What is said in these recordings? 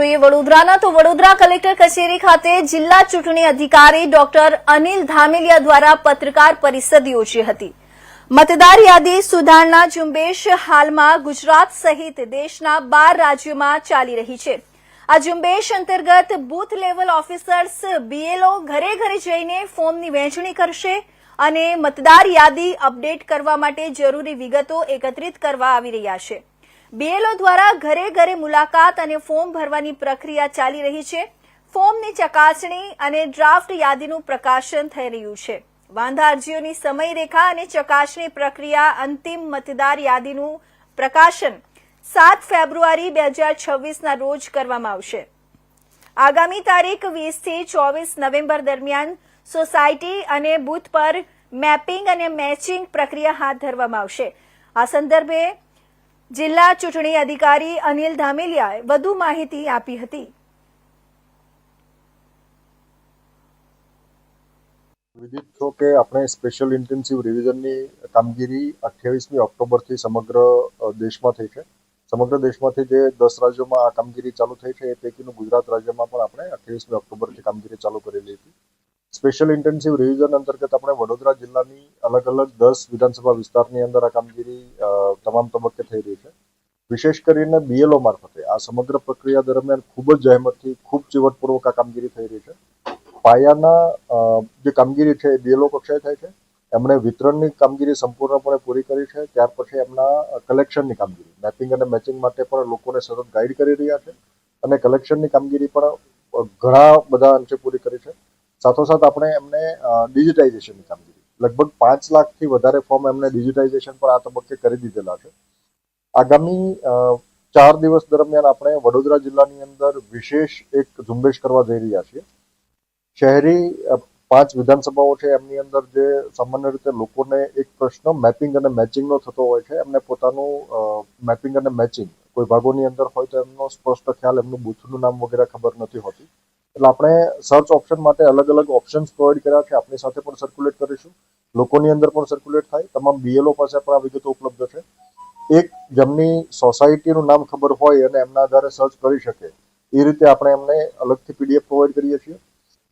વડોદરાના, તો વડોદરા કલેક્ટર કચેરી ખાતે જિલ્લા ચૂંટણી અધિકારી ડોક્ટર અનિલ ધામેલિયા દ્વારા પત્રકાર પરિષદ યોજી હતી. મતદાર યાદી સુધારણા ઝુંબેશ હાલમાં ગુજરાત સહિત દેશના બાર રાજ્યોમાં ચાલી રહી છે. આ ઝુંબેશ અંતર્ગત બૂથ લેવલ ઓફિસર્સ બીએલઓ ઘરે ઘરે જઈને ફોર્મની વહેંચણી કરશે અને મતદાર યાદી અપડેટ કરવા માટે જરૂરી વિગતો એકત્રિત કરવા આવી રહ્યા છે. બીએલઓ દ્વારા ઘરે ઘરે મુલાકાત અને ફોર્મ ભરવાની પ્રક્રિયા ચાલી રહી છે. ફોર્મની ચકાસણી અને ડ્રાફ્ટ યાદીનું પ્રકાશન થઈ રહ્યું છે. વાંધા અરજીઓની સમયરેખા અને ચકાસણી પ્રક્રિયા અંતિમ મતદાર યાદીનું પ્રકાશન સાત ફેબ્રુઆરી બે હજાર છવ્વીસના રોજ કરવામાં આવશે. આગામી તારીખ વીસથી ચોવીસ નવેમ્બર દરમિયાન સોસાયટી અને બૂથ પર મેપિંગ અને મેચિંગ પ્રક્રિયા હાથ ધરવામાં આવશે. આ સંદર્ભે જિલ્લા ચૂંટણી અધિકારી અનિલ ધામેલિયાએ વધુ માહિતી આપી હતી. વિદિત છો કે આપણે સ્પેશિયલ ઇન્ટેન્સિવ રિવિઝનની કામગીરી અઠ્યાવીસમી ઓક્ટોબરથી સમગ્ર દેશમાં થઈ છે. સમગ્ર દેશમાંથી જે દસ રાજ્યોમાં આ કામગીરી ચાલુ થઈ છે, એ પૈકીનું ગુજરાત રાજ્યમાં પણ આપણે અઠ્યાવીસમી ઓક્ટોબરથી કામગીરી ચાલુ કરેલી હતી. સ્પેશિયલ ઇન્ટેન્સિવ રિવિઝન અંતર્ગત આપણે વડોદરા જિલ્લાની અલગ અલગ દસ વિધાનસભા વિસ્તારની અંદર આ કામગીરી તમામ તબક્કે થઈ રહી છે. વિશેષ કરીને બીએલઓ મારફતે આ સમગ્ર પ્રક્રિયા દરમિયાન ખૂબ જ જહેમતથી, ખૂબ ચીવટપૂર્વક આ કામગીરી થઈ રહી છે. પાયાના જે કામગીરી છે એ બીએલઓ કક્ષાએ થાય છે. એમણે વિતરણની કામગીરી સંપૂર્ણપણે પૂરી કરી છે. ત્યાર પછી એમના કલેક્શનની કામગીરી મેપિંગ અને મેચિંગ માટે પણ લોકોને સતત ગાઈડ કરી રહ્યા છે. અને કલેક્શનની કામગીરી પણ ઘણા બધા અંશે પૂરી કરી છે. સાથોસાથ આપણે એમને ડિજિટાઇઝેશનની કામગીરી. લગભગ પાંચ લાખથી વધારે ફોર્મ એમને ડિજિટાઇઝેશન પર આ તબક્કે કરી દીધેલા છે. આગામી ચાર દિવસ દરમિયાન આપણે વડોદરા જિલ્લાની અંદર વિશેષ એક ઝુંબેશ કરવા જઈ રહ્યા છીએ. શહેરી પાંચ વિધાનસભાઓ છે, એમની અંદર જે સામાન્ય રીતે લોકોને એક પ્રશ્ન મેપિંગ અને મેચિંગનો થતો હોય છે, એમને પોતાનું મેપિંગ અને મેચિંગ કોઈ ભાગોની અંદર હોય તો એમનો સ્પષ્ટ ખ્યાલ, એમનું બૂથનું નામ વગેરે ખબર નથી હોતી. એટલે આપણે સર્ચ ઓપ્શન માટે અલગ અલગ ઓપ્શન્સ પ્રોવાઈડ કર્યા છે આપણી સાથે પણ સર્ક્યુલેટ કરીશું. લોકોની અંદર પણ સર્ક્યુલેટ થાય. તમામ બીએલઓ પાસે પણ આ વિગતો ઉપલબ્ધ છે. એક, જેમની સોસાયટીનું નામ ખબર હોય અને એમના આધારે સર્ચ કરી શકે, એ રીતે આપણે એમને અલગથી પીડીએફ પ્રોવાઈડ કરીએ છીએ.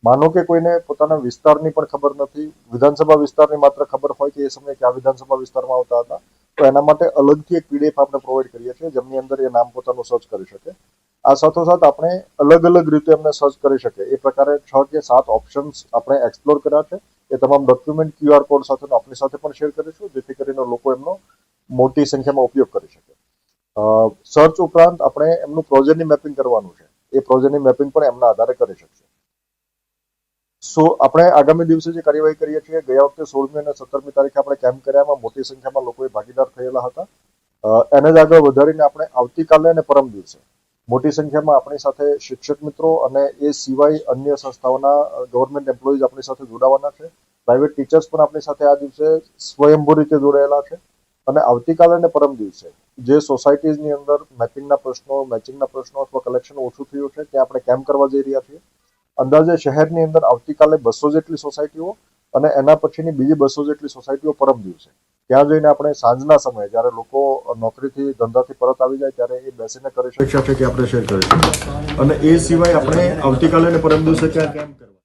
માનો કે કોઈને પોતાના વિસ્તારની પણ ખબર નથી, વિધાનસભા વિસ્તારની માત્ર ખબર હોય કે એ સમયે કયા વિધાનસભા વિસ્તારમાં આવતા હતા, તો એના માટે અલગથી એક પીડીએફ આપણે પ્રોવાઈડ કરીએ છીએ, જેમની અંદર એ નામ પોતાનું સર્ચ કરી શકે. આ સાથોસાથ આપણે અલગ અલગ રીતે એમને સર્ચ કરી શકે એ પ્રકારે છ કે સાત ઓપ્શન્સ આપણે એક્સપ્લોર કર્યા છે. એ તમામ ડોક્યુમેન્ટ ક્યુઆર કોડ સાથે આપણી સાથે પણ શેર કરીશું, જેથી કરીને લોકો એમનો મોટી સંખ્યામાં ઉપયોગ કરી શકે. સર્ચ ઉપરાંત આપણે એમનું પ્રોજેક્ટની મેપિંગ કરવાનું છે. એ પ્રોજેક્ટની મેપિંગ પણ એમના આધારે કરી શકશે સો આપણે આગામી દિવસે જે કાર્યવાહી કરીએ છીએ, ગયા વખતે સોળમી અને સત્તરમી તારીખે આપણે કેમ્પ કર્યામાં મોટી સંખ્યામાં લોકોએ ભાગીદાર થયેલા હતા. એને જ આગળ વધારીને આપણે આવતીકાલે અને પરમ દિવસે મોટી સંખ્યામાં આપણી સાથે શિક્ષક મિત્રો અને એ સિવાય અન્ય સંસ્થાઓના ગવર્મેન્ટ એમ્પ્લોઈઝ આપણી સાથે જોડાવાના છે. પ્રાઇવેટ ટીચર્સ પણ આપણી સાથે આ દિવસે સ્વયંભૂ રીતે જોડાયેલા છે. અને આવતીકાલે અને પરમ દિવસે જે સોસાયટીઝની અંદર મેપિંગના પ્રશ્નો મેચિંગના પ્રશ્નો અથવા કલેક્શન ઓછું થયું છે, ત્યાં આપણે કેમ્પ કરવા જઈ રહ્યા છીએ. અંદાજે શહેરની અંદર આવતીકાલે બસો જેટલી સોસાયટીઓ અને એના પછીની બીજી બસો જેટલી સોસાયટીઓ પરમ દિવસે ત્યાં જઈને આપણે સાંજના સમયે જ્યારે લોકો નોકરીથી, ધંધાથી પરત આવી જાય ત્યારે એ બેસીને કરી શકે છે કે આપણે શેર કરીશું. અને એ સિવાય આપણે આવતીકાલે અને પરમ દિવસે ક્યાં કેમ કરવા?